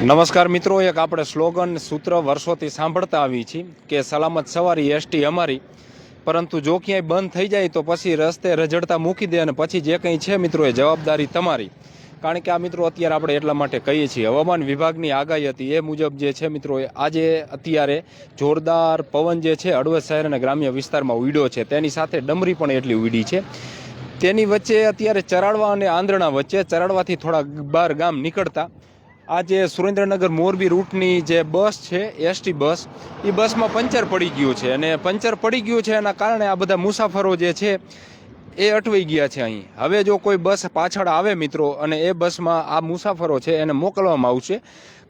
નમસ્કાર મિત્રો, એક આપણે સ્લોગન સૂત્ર વર્ષોથી સાંભળતા આવી છીએ કે સલામત સવારી એસટી અમારી. પરંતુ જો ક્યાંય બંધ થઈ જાય તો પછી રસ્તે રઝડતા મૂકી દે અને પછી જે કંઈ છે મિત્રો એ જવાબદારી તમારી. કારણ કે આ મિત્રો અત્યારે આપણે એટલા માટે કહીએ છીએ, હવામાન વિભાગની આગાહી હતી એ મુજબ જે છે મિત્રો આજે અત્યારે જોરદાર પવન જે છે અડવદ શહેર અને ગ્રામ્ય વિસ્તારમાં ઉડ્યો છે. તેની સાથે ડમરી પણ એટલી ઉડી છે. તેની વચ્ચે અત્યારે ચરાડવા અને આંધ્રણા વચ્ચે ચરાડવાથી થોડા બહાર ગામ નીકળતા આ જે સુરેન્દ્રનગર મોરબી રૂટની જે બસ છે એસટી બસ એ બસમાં પંચર પડી ગયું છે. અને પંચર પડી ગયું છે એના કારણે આ બધા મુસાફરો જે છે એ અટવાઈ ગયા છે અહીં. હવે જો કોઈ બસ પાછળ આવે મિત્રો અને એ બસમાં આ મુસાફરો છે એને મોકલવામાં આવશે.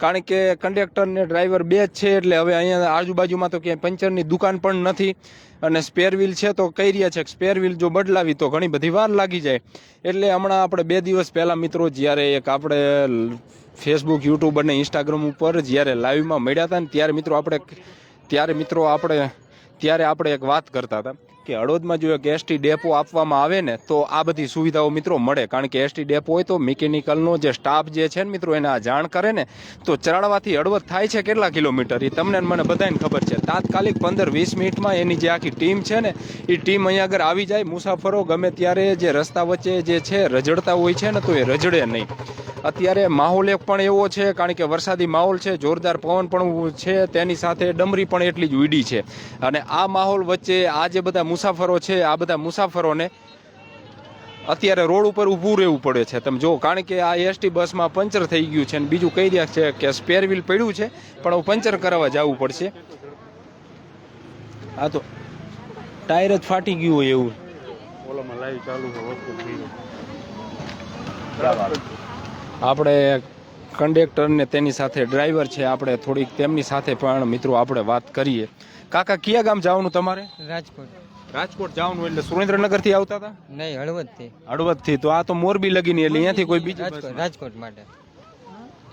કારણ કે કંડક્ટર ડ્રાઈવર બે જ છે એટલે હવે અહીંયા આજુબાજુમાં તો ક્યાંય પંચરની દુકાન પણ નથી. અને સ્પેર વ્હીલ છે તો કહી રહ્યા છે કે સ્પેર વ્હીલ જો બદલાવી તો ઘણી બધી વાર લાગી જાય. એટલે હમણાં આપણે બે દિવસ પહેલાં મિત્રો જ્યારે એક આપણે ફેસબુક યુટ્યુબ અને ઇન્સ્ટાગ્રામ ઉપર જ્યારે લાઈવમાં મળ્યા હતા ને ત્યારે મિત્રો આપણે, ત્યારે મિત્રો આપણે, ત્યારે આપણે એક વાત કરતા હતા. કે હળવદમાં જો એક એસટી ડેપો આપવામાં આવે ને, તો આ બધી સુવિધાઓ મિત્રો મળે. કારણ કે એસટી ડેપો હોય તો મિકેનિકલનો જે સ્ટાફ જે છે ને મિત્રો, એને આ જાણ કરે ને, તો ચરાડવાથી હળવદ થાય છે કેટલા કિલોમીટર? એ તમને મને બધાને ખબર છે. તાત્કાલિક પંદર વીસ મિનિટમાં એની જે આખી ટીમ છે ને એ ટીમ અહીંયા આગળ આવી જાય. મુસાફરો ગમે ત્યારે જે રસ્તા વચ્ચે જે છે રજડતા હોય છે ને, તો એ રજડે નહીં. અત્યારે માહોલ એક પણ એવો છે કારણ કે વરસાદી માહોલ છે જોરદાર પવન પણ છે તેની સાથે ડમરી પણ એટલી જ ઉડી છે. અને આ માહોલ વચ્ચે આ જે બધા મુસાફરો છે આ બધા મુસાફરોને અત્યારે રોડ ઉપર ઊભું રહેવું પડે છે. તમે જો કારણ કે આ એસટી બસમાં પંચર થઈ ગયું છે અને બીજું કહી રહ્યા છે કે સ્પેર વ્હીલ પડ્યું છે પણ હું પંચર કરાવવા જવું પડશે. હા તો ટાયર જ ફાટી ગયું હોય એવું. ઓલામાં લાઈવ ચાલુ આપણે કંડેક્ટરને તેની સાથે ડ્રાઈવર છે આપણે થોડીક તેમની સાથે પણ મિત્રો આપણે વાત કરીએ. કાકા કયા ગામ જવાનું તમારે? રાજકોટ. રાજકોટ જવાનું એટલે સુરેન્દ્રનગરથી આવતા હતા? નહીં હળવદથી હળવદથી તો આ તો મોરબી લગીની એટલે અહીંયાથી કોઈ બીજી રાજકોટ રાજકોટ માટે.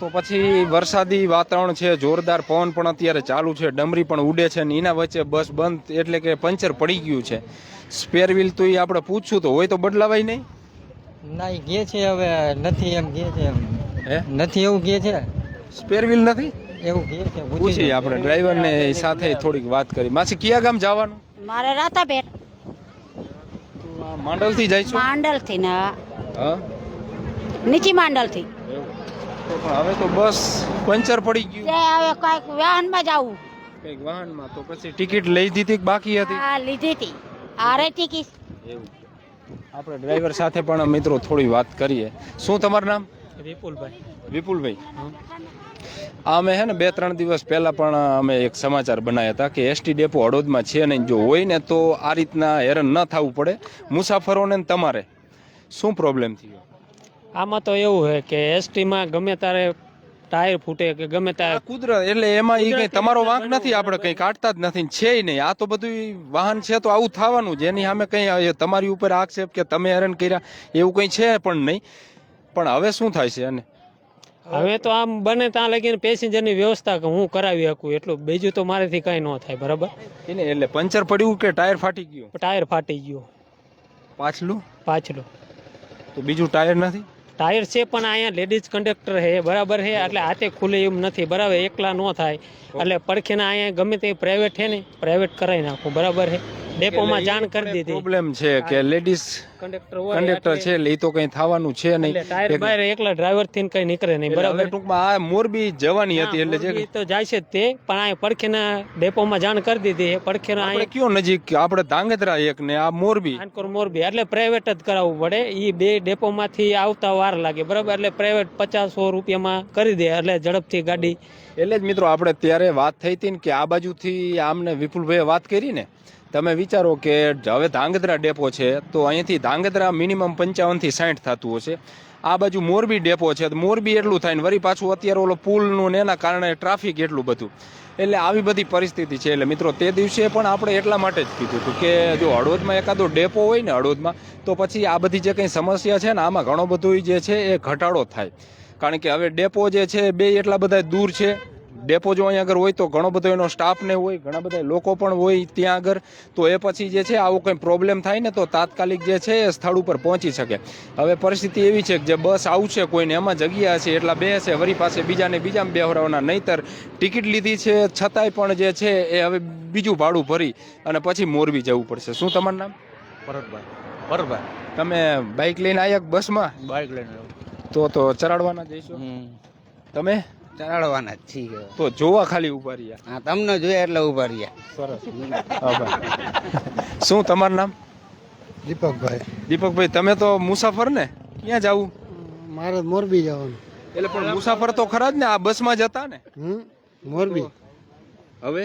તો પછી વરસાદી વાતાવરણ છે જોરદાર પવન પણ અત્યારે ચાલુ છે ડમરી પણ ઉડે છે ને એના વચ્ચે બસ બંધ એટલે કે પંચર પડી ગયું છે. સ્પેર વ્હીલ તો એ આપણે પૂછશું તો હોય તો બદલાવાય નહીં? ના કહે છે હવે નથી એમ કે છે એમ. હે? નથી એવું કહે છે? સ્પેર વ્હીલ નથી? એવું કહે છે પૂછી પૂછીએ આપણે ડ્રાઈવર ને સાથે થોડીક વાત કરી. માસી કયા ગામ જવાનું? મારે રાતાબેન. માંડલથી જાય છો? માંડલથી ના હા? નીચી માંડલથી પણ હવે તો બસ પંચર પડી ગયું. હવે કંઈક વાહનમાં જવું કંઈક વાહનમાં તો પછી ટિકિટ લઈ દીધી બાકી હતી? આ લીધી હતી. આરે ટિકિટ. એવું. આપણે ડ્રાઈવર સાથે પણ મિત્રો થોડી વાત કરીએ. શું તમારું નામ? વિપુલભાઈ. વિપુલભાઈ. અમે હે ને બે ત્રણ દિવસ પહેલાં પણ અમે એક સમાચાર બનાવ્યા હતા કે એસટી ડેપો હળોદમાં છે નહીં. જો હોય ને તો આ રીતના હેરાન ન થવું પડે. મુસાફરોને ને તમારે શું પ્રોબ્લેમ થયો? આમાં તો એવું છે કે એસટીમાં ગમે તારે ટાયર ફૂટે કે ગમે ત્યાં કુદરત એટલે એમાં એ કઈ તમારો વાંક નથી આપણે કઈ કાઢતા જ નથી છે નહીં. આ તો બધું વાહન છે તો આવું થવાનું જેની સામે કઈ તમારી ઉપર આક્ષેપ કે તમે હેરાન કર્યા એવું કઈ છે પણ નહીં. પણ હવે શું થાય છે અને? હવે તો આમ બને ત્યાં લગીને પેસેન્જરની વ્યવસ્થા હું કરાવી શકું એટલું. બીજું તો મારેથી કાંઈ ન થાય બરાબર? એને એટલે પંચર પડ્યું કે ટાયર ફાટી ગયું? ટાયર ફાટી ગયો. પાછલું? પાછલું. તો બીજું ટાયર નથી? ટાયર છે પણ અહીંયા લેડીઝ કંડક્ટર છે બરાબર છે એટલે હાથે ખુલે એમ નથી બરાબર એકલા ન થાય. એટલે પડખેના અહીંયા ગમે તે પ્રાઇવેટ છે ને પ્રાઇવેટ કરાવી નાખું બરાબર છે. ડેપોમાં જાણ કરી દીધી. પ્રોબ્લેમ છે કે લેડીઝ કંડક્ટર હોય કંડક્ટર છે એટલે એ તો કઈ થવાનું છે એટલે નહીં ટાયર બહાર એકલા ડ્રાઈવરથી કઈ નીકળે નહીં બરાબર? ટૂંકમાં આ મોરબી જવાની હતી એટલે જે તો જાય છે તે પણ આ પડખેના ડેપોમાં જાણ કરી દીધી. પડખેના આપણે કયો નજીક આપણે ધાંગધ્રા એક ને આ મોરબી. આનકોર મોરબી એટલે પ્રાઇવેટ જ કરાવવું પડે. એ બે ડેપોમાંથી આવતા વાર લાગે બરાબર? એટલે પ્રાઇવેટ પચાસ રૂપિયામાં કરી દે એટલે ઝડપથી ગાડી એટલે જ મિત્રો આપણે ત્યારે વાત થઈ હતી ને કે આ બાજુથી આમને વિપુલભાઈએ વાત કરી ને તમે વિચારો કે હવે ધાંગધ્રા ડેપો છે, તો અહીંયાથી ધાંગધ્રા મિનિમમ પંચાવનથી સાઠ થતું હશે. આ બાજુ મોરબી ડેપો છે, તો મોરબી એટલું થાય ને વળી પાછું અત્યારે ઓલો પુલનું ને એના કારણે ટ્રાફિક એટલું બધું. એટલે આવી બધી પરિસ્થિતિ છે. એટલે મિત્રો, તે દિવસે પણ આપણે એટલા માટે જ કીધું હતું કે જો હળવદમાં એકાદો ડેપો હોય ને હળવદમાં, તો પછી આ બધી જે કંઈ સમસ્યા છે ને, આમાં ઘણો બધો જે છે એ ઘટાડો થાય. કારણ કે હવે ડેપો જે છે, બે એટલા બધા દૂર છે. ડેપો જો અહીંયા આગળ હોય તો ઘણો બધો એનો સ્ટાફ ને હોય ઘણા બધા લોકો પણ હોય ત્યાં આગળ. તો એ પછી જે છે આવો કંઈ પ્રોબ્લેમ થાય ને તો તાત્કાલિક જે છે એ સ્થળ ઉપર પહોંચી શકે. હવે પરિસ્થિતિ એવી છે કે જે બસ આવશે કોઈને એમાં જગ્યા છે એટલા બે છે વરી પાસે બીજાને બીજામાં બેહરાવાના નહીતર ટિકિટ લીધી છે છતાંય પણ જે છે એ હવે બીજું ભાડું ભરી અને પછી મોરબી જવું પડશે. શું તમારું નામ? ભરતભાઈ. ભરતભાઈ. તમે બાઇક લઈને આવ્યા બસમાં? બાઇક લઈને તો તો ચરાડવાના જઈશું. તમે? ચરાડવાના જ છીએ તો જોવા ખાલી ઊભા રહ્યા. હા તમને જોયા એટલે ઊભા રહ્યા. સરસ. શું તમારું નામ? દીપકભાઈ. દીપકભાઈ તમે તો મુસાફર ને? ક્યાં જવું? મારે મોરબી જવાનું. એટલે પણ મુસાફર તો ખરા જ ને આ બસમાં જતા ને? હમ મોરબી. હવે?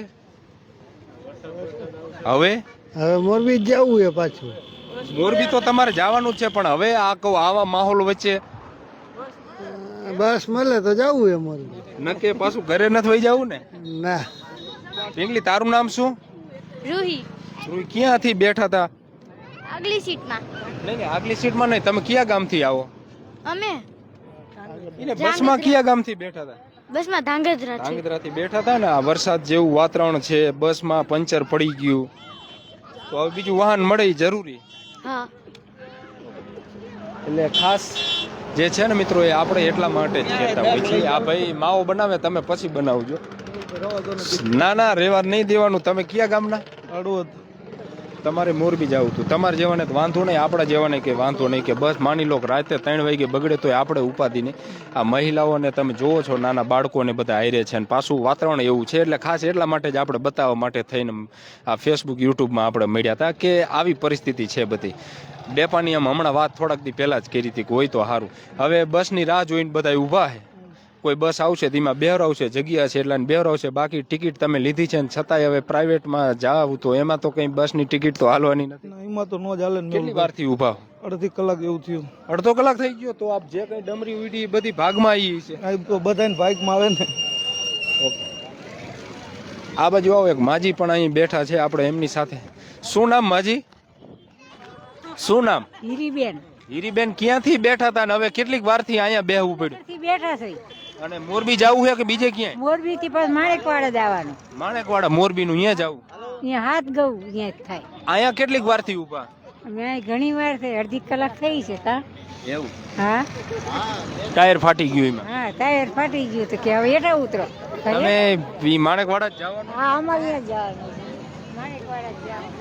હવે? હવે મોરબી જવું છે પાછું. મોરબી તો તમારે જવાનું જ છે પણ હવે આ કહું આવા માહોલ વચ્ચે બસ મળે તો જવું છે મોરબી. નકે પાછું ઘરે ન થઈ જવું ને? ના. પિંગલી તારું નામ શું? રૂહી. રૂહી ક્યાંથી બેઠા હતા આગલી સીટમાં. નહીં નહીં આગલી સીટમાં નહીં. તમે કયા ગામથી આવો? અમે. એને બસમાં કયા ગામથી બેઠા હતા બસમાં ધાંગધ્રા ધાંગધ્રાથી બેઠા હતા ને? આ વરસાદ જેવું વાતાવરણ છે બસમાં પંચર પડી ગયું. તો હવે બીજું વાહન મળે જરૂરી? હા. એટલે ખાસ જે છે ને મિત્રો એ આપણે એટલા માટે જ કહેતા હોય છે આ ભાઈ માવો બનાવે, તમે પછી બનાવજો. ના ના, રેવા નહીં દેવાનું. તમે કયા ગામના? હળવદ. તમારે મોરબી જવું હતું. તમારે જેવાને વાંધો નહીં, આપણા જેવાને કે વાંધો નહીં કે બસ, માની લો રાતે ત્રણ વાગે બગડે તો આપણે ઉપાધિ નહીં. આ મહિલાઓને તમે જોવો છો, નાના બાળકોને બધા હારે છે અને પાછું વાતાવરણ એવું છે, એટલે ખાસ એટલા માટે જ આપણે બતાવવા માટે થઈને આ ફેસબુક યુટ્યુબમાં આપણે મળ્યા હતા કે આવી પરિસ્થિતિ છે બધી. ડેપાની આમ હમણાં વાત થોડાક દી પહેલાં જ કરી હતી કે હોય તો સારું. હવે બસની રાહ જોઈને બધા ઊભા છે. કોઈ બસ આવશે તેમાં બેહરાવશે જગ્યા છે એટલે બેહરાવશે બાકી ટિકિટ તમે લીધી છે ને છતાંય હવે પ્રાઇવેટમાં જાવ તો એમાં તો કંઈ બસની ટિકિટ તો હાલવાની નથી. એમાં તો ન ચાલે ને કેટલી વારથી ઊભા? અડધી કલાક એવું થયું. અડધો કલાક થઈ ગયો તો આપ જે કઈ ડમરી ઉડી બધી ભાગમાં આવી છે. આ તો બધાને ભાગમાં આવે ને. આ બાજુ આવો એક માજી પણ અહીં બેઠા છે આપણે એમની સાથે. શું નામ માજી? શું નામ? હીરીબેન. હીરીબેન ક્યાંથી બેઠા હતા ને? હવે કેટલીક વારથી અહીંયા બેહવું પડ્યું. બેઠા છે. અને મોરબી જવું છે કે બીજે ક્યાંય? મોરબી થી પાછ માણેકવાડા જવાનું માણેકવાડા મોરબી નું અહીંયા જવું? અહીંયા હાથ ગયું અહીંયા થાય. અહીંયા કેટલીક વારથી ઊભા? મેં ઘણી વાર થઈ અડધી કલાક થઈ છે તા. એવું? હા. ટાયર ફાટી ગયું એમાં? હા ટાયર ફાટી ગયું તો કે હવે એટા ઉતરો. તમે ઈ માણેકવાડા જ જવાનું? હા અમારે જવાનું માણેકવાડા જ જવાનું.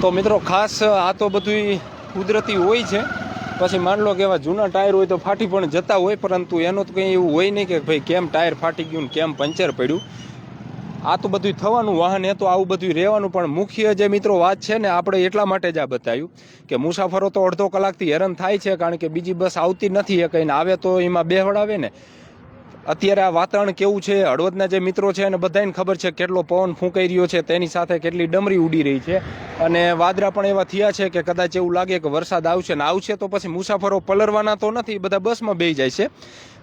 તો મિત્રો ખાસ આ તો બધું કુદરતી હોય છે. પછી માન લો કે એવા જૂના ટાયર હોય તો ફાટી પણ જતા હોય, પરંતુ એનું તો કંઈ એવું હોય નહીં કે ભાઈ કેમ ટાયર ફાટી ગયું કેમ પંચર પડ્યું. આ તો બધું થવાનું વાહન એ તો આવું બધું રહેવાનું, પણ મુખ્ય જે મિત્રો વાત છે ને, આપણે એટલા માટે જ આ બતાવ્યું કે મુસાફરો તો અડધો કલાકથી હેરાન થાય છે, કારણ કે બીજી બસ આવતી નથી, એ કંઈને આવે તો એમાં બેહડાવે ને. અત્યારે આ વાતાવરણ કેવું છે? હળવદના જે મિત્રો છે અને બધાને ખબર છે કેટલો પવન ફૂંકાઈ રહ્યો છે, તેની સાથે કેટલી ડમરી ઉડી રહી છે. અને વાદરા પણ એવા થયા છે કે કદાચ એવું લાગે કે વરસાદ આવશે ને આવશે તો પછી મુસાફરો પલરવાના તો નથી, બધા બસમાં બેસી જાય છે.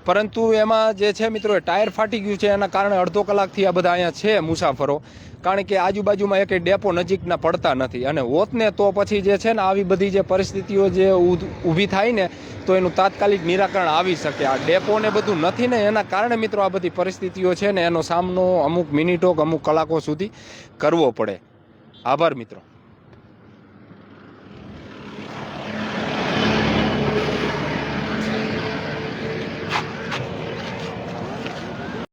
પરંતુ એમાં જે છે મિત્રો ટાયર ફાટી ગયું છે, એના કારણે અડધો કલાકથી આ બધા અહીંયા છે મુસાફરો. કારણ કે આજુબાજુમાં એક ડેપો નજીકના પડતા નથી. અને હોતને તો પછી જે છે ને, આવી બધી જે પરિસ્થિતિઓ જે ઊભી થાય ને, તો એનું તાત્કાલિક નિરાકરણ આવી શકે. આ ડેપો ને બધું નથી ને, એના કારણે મિત્રો આ બધી પરિસ્થિતિઓ છે ને, એનો સામનો અમુક મિનિટો કે અમુક કલાકો સુધી કરવો પડે. આભાર મિત્રો.